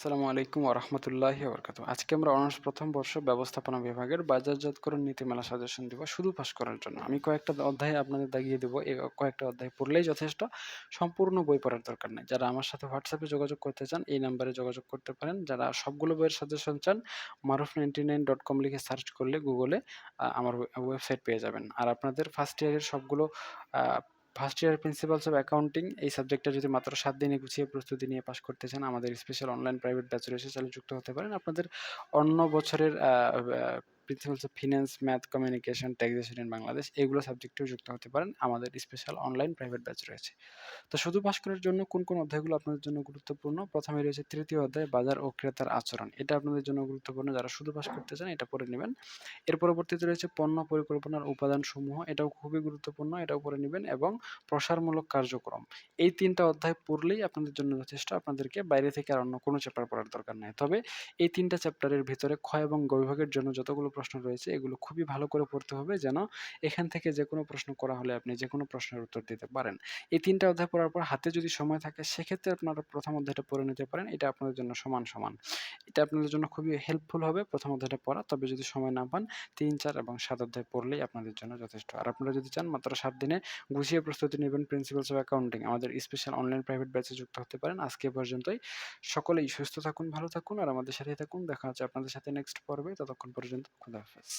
আসসালামু আলাইকুম ওরহমতুল্লাহি বরকাত আজকে আমরা অনার্স প্রথম বর্ষ ব্যবস্থাপনা বিভাগের বাজারজাতকরণ নীতিমালা সাজেশন দিব শুধু পাস করার জন্য। আমি কয়েকটা অধ্যায় আপনাদের দাগিয়ে দেবো কয়েকটা অধ্যায় পড়লেই যথেষ্ট। সম্পূর্ণ বই পড়ার দরকার নেই। যারা আমার সাথে হোয়াটসঅ্যাপে যোগাযোগ করতে চান, এই নাম্বারে যোগাযোগ করতে পারেন। যারা সবগুলো বইয়ের সাজেশন চান, Maruf ninety nine dot com লিখে সার্চ করলে গুগলে আমার ওয়েবসাইট পেয়ে যাবেন। আর আপনাদের ফার্স্ট ইয়ারের সবগুলো first year principles of accounting এই সাবজেক্টটা যদি মাত্র সাত দিনে গুছিয়ে প্রস্তুতি নিয়ে পাশ করতে চান, আমাদের স্পেশাল অনলাইন প্রাইভেট ব্যাচ রয়েছে যুক্ত হতে পারেন। আপনাদের অন্য বছরের principles of finance math communication taxation in Bangladesh এগুলো সাবজেক্টেও যুক্ত হতে পারেন। আমাদের স্পেশাল অনলাইন প্রাইভেট ব্যাচ রয়েছে। তো শুধু পাশ করার জন্য কোন কোন অধ্যায়গুলো আপনাদের জন্য গুরুত্বপূর্ণ? প্রথমে রয়েছে তৃতীয় অধ্যায়, বাজার ও ক্রেতার আচরণ। এটা আপনাদের জন্য গুরুত্বপূর্ণ। যারা শুধু পাশ করতে চান, এটা পড়ে নেবেন। এর পরবর্তীতে রয়েছে পণ্য পরিকল্পনার উপাদান সমূহ এটাও খুবই গুরুত্বপূর্ণ, এটাও পড়ে নেবেন এবং প্রসারমূলক কার্যক্রম। এই তিনটা অধ্যায় পড়লেই আপনাদের জন্য যথেষ্ট। আপনাদেরকে বাইরে থেকে আর অন্য কোনো চ্যাপ্টার পড়ার দরকার নেই। তবে এই তিনটা চ্যাপ্টারের ভিতরে ক্ষয় এবং গ বিভাগের জন্য যতগুলো প্রশ্ন রয়েছে, এগুলো খুবই ভালো করে পড়তে হবে যেন এখান থেকে যে কোনো প্রশ্ন করা হলে আপনি যে কোনো প্রশ্নের উত্তর দিতে পারেন। এই তিনটা অধ্যায় পড়ার পর হাতে যদি সময় থাকে, সেক্ষেত্রে আপনারা প্রথম অধ্যায়টা পড়ে নিতে পারেন, এটা আপনাদের জন্য সমান সমান। এটা আপনাদের জন্য খুবই হেল্পফুল হবে। প্রথম অধ্যায়টা পড়া, তবে যদি সময় না পান, তিন, চার এবং সাত অধ্যায় পড়লেই আপনাদের জন্য যথেষ্ট। আর আপনারা যদি চান, মাত্র সাত দিনে গুছিয়ে প্রস্তুতি নেবেন প্রিন্সিপালস অফ অ্যাকাউন্টিং আমাদের স্পেশাল অনলাইন প্রাইভেট ব্যাচে যুক্ত হতে পারেন। আজকে পর্যন্তই। সকলেই সুস্থ থাকুন, ভালো থাকুন, আর আমাদের সাথে থাকুন। দেখা হচ্ছে আপনাদের সাথে নেক্সট পর্বে। ততক্ষণ পর্যন্ত খুদা হাফেজ।